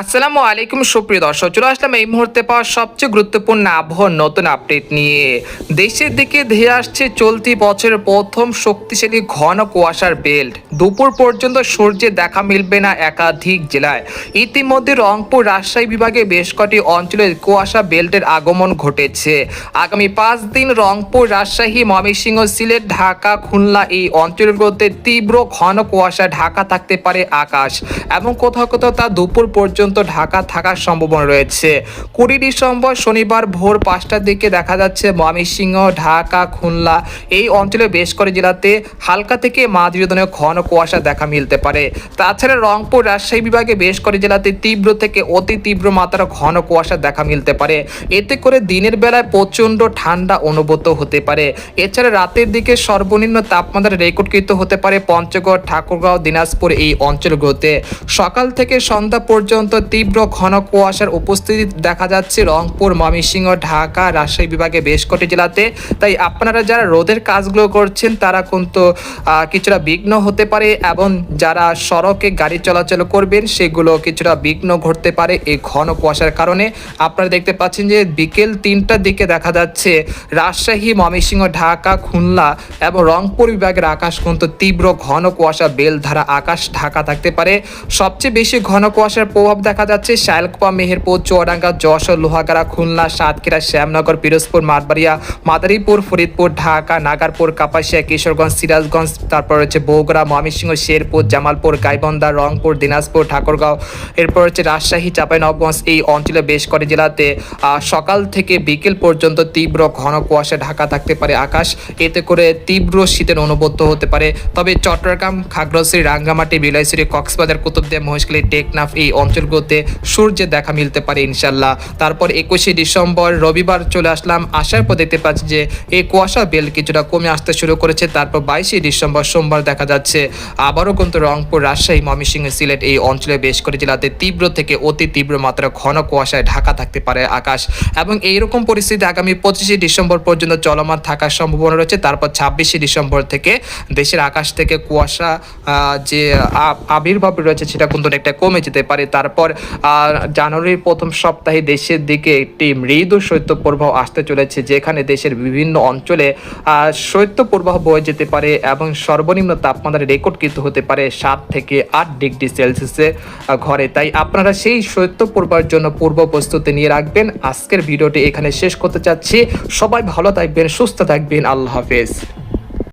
আসসালামু আলাইকুম, সুপ্রিয় দর্শক, চলে আসলাম এই মুহূর্তে পাওয়া সবচেয়ে গুরুত্বপূর্ণ আবহাওয়ার নতুন আপডেট নিয়ে। দেশের দিকে ধেয়ে আসছে চলতি বছরের প্রথম শক্তিশালী ঘন কুয়াশার বেল্ট। দুপুর পর্যন্ত সূর্যের দেখা মিলবে না একাধিক জেলায়। ইতিমধ্যে রংপুর রাজশাহী বিভাগে বেশ কটি অঞ্চলে কুয়াশা বেল্টের আগমন ঘটেছে। আগামী পাঁচ দিন রংপুর, রাজশাহী, ময়মনসিংহ, সিলেট, ঢাকা, খুলনা এই অঞ্চলগুলোতে তীব্র ঘন কুয়াশা ঢাকা থাকতে পারে আকাশ। এবং কোথাও কোথাও তা দুপুর পর্যন্ত ঢাকা থাকার সম্ভাবনা রয়েছে। কুড়ি ডিসেম্বর শনিবার ভোর পাঁচটার দিকে দেখা যাচ্ছে ময়মনসিংহ, ঢাকা, খুলনা এই অঞ্চলে বেশ করে জেলাতে হালকা থেকে মাঝারি ধরনের ঘন কুয়াশা দেখা মিলতে পারে। তাছাড়া রংপুর রাজশাহী বিভাগে বেশ করে জেলাতে তীব্র থেকে অতি তীব্র মাত্রার ঘন কুয়াশা দেখা মিলতে পারে। এতে করে দিনের বেলায় প্রচণ্ড ঠান্ডা অনুভূত হতে পারে। এছাড়া রাতের দিকে সর্বনিম্ন তাপমাত্রা রেকর্ডকৃত হতে পারে পঞ্চগড়, ঠাকুরগাঁও, দিনাজপুর এই অঞ্চলগুলোতে। সকাল থেকে সন্ধ্যা পর্যন্ত তীব্র ঘন কুয়াশার উপস্থিতি দেখা যাচ্ছে রংপুর, ময়মনসিংহ, ঢাকা, রাজশাহী বিভাগে বেশ কটি জেলাতে। তাই আপনারা যারা রোদের কাজগুলো করছেন, তারা কিন্তু কিছুটা বিঘ্ন হতে পারে এবং যারা সড়কে গাড়ি চলাচল করবেন, সেগুলো কিছুটা বিঘ্ন ঘটতে পারে এই ঘন কুয়াশার কারণে। আপনারা দেখতে পাচ্ছেন যে বিকেল তিনটার দিকে দেখা যাচ্ছে রাজশাহী, ময়মনসিংহ, ঢাকা, খুলনা এবং রংপুর বিভাগের আকাশ কিন্তু তীব্র ঘন কুয়াশা, বেলধারা আকাশ ঢাকা থাকতে পারে। সবচেয়ে বেশি ঘন কুয়াশার প্রভাব দেখা যাচ্ছে শায়লকুপা মেহেরপুর, চুয়াডাঙ্গা, যশোর, লোহাগাড়া, খুলনা, সাতক্ষীরা, শ্যামনগর, পিরোজপুর মাঠবাড়িয়া মাদারীপুর, ফরিদপুর, ঢাকা, নাগারপুর, কাপাসিয়া, কিশোরগঞ্জ, সিরাজগঞ্জ, তারপর হচ্ছে বগুড়া, ময়মনসিংহ, শেরপুর, জামালপুর, গাইবন্ধা, রংপুর, দিনাজপুর, ঠাকুরগাঁও, এরপর হচ্ছে রাজশাহী চাঁপাইনবাবগঞ্জ এই অঞ্চলে বেশ করে জেলাতে সকাল থেকে বিকেল পর্যন্ত তীব্র ঘন কুয়াশা ঢাকা থাকতে পারে আকাশ। এতে করে তীব্র শীতের অনুবদ্ধ হতে পারে। তবে চট্টগ্রাম, খাগড়াছড়ি, রাঙ্গামাটি, বিলাইছড়ি, কক্সবাজার, কুতুবদিয়া, মহেশখালী, টেকনাফ এই অঞ্চলগুলোতে সূর্যের দেখা মিলতে পারে ইনশাল্লাহ তারপর একুশে ডিসেম্বর রবিবার চলে আসলাম। আসার পর দেখতে পাচ্ছি যে এই কুয়াশা বেল কিছুটা কমে আসতে শুরু করেছে। তারপর বাইশে ডিসেম্বর সোমবার দেখা যাচ্ছে। আবারও কিন্তু রংপুর, রাজশাহী, ময়মনসিংহ, সিলেট এই অঞ্চলে বেশ করে জেলাতে তীব্র থেকে অতি তীব্র মাত্রা ঘন কুয়াশায় ঢাকা থাকতে পারে আকাশ। এবং এইরকম পরিস্থিতি আগামী পঁচিশে ডিসেম্বর পর্যন্ত চলমান থাকার সম্ভাবনা রয়েছে। তারপর ছাব্বিশে ডিসেম্বর থেকে দেশের আকাশ থেকে কুয়াশা যে আবির্ভাব রয়েছে সেটা কিন্তু অনেকটা কমে যেতে পারে। তারপর আহ, জানুয়ারির প্রথম সপ্তাহে দেশের দিকে একটি মৃদু শৈত্যপ্রবাহ আসতে চলেছে যেখানে দেশের বিভিন্ন অঞ্চলে শৈত্যপ্রবাহ বয়ে যেতে পারে এবং সর্বনিম্ন তাপমাত্রা রেকর্ডকৃত হতে পারে সাত থেকে আট ডিগ্রি সেলসিয়াসে ঘরে। তাই আপনারা সেই শৈত্যপ্রবাহের জন্য পূর্ব প্রস্তুতি নিয়ে রাখবেন। আজকের ভিডিওটি এখানে শেষ করতে চাচ্ছি। সবাই ভালো থাকবেন সুস্থ থাকবেন। আল্লাহ হাফেজ।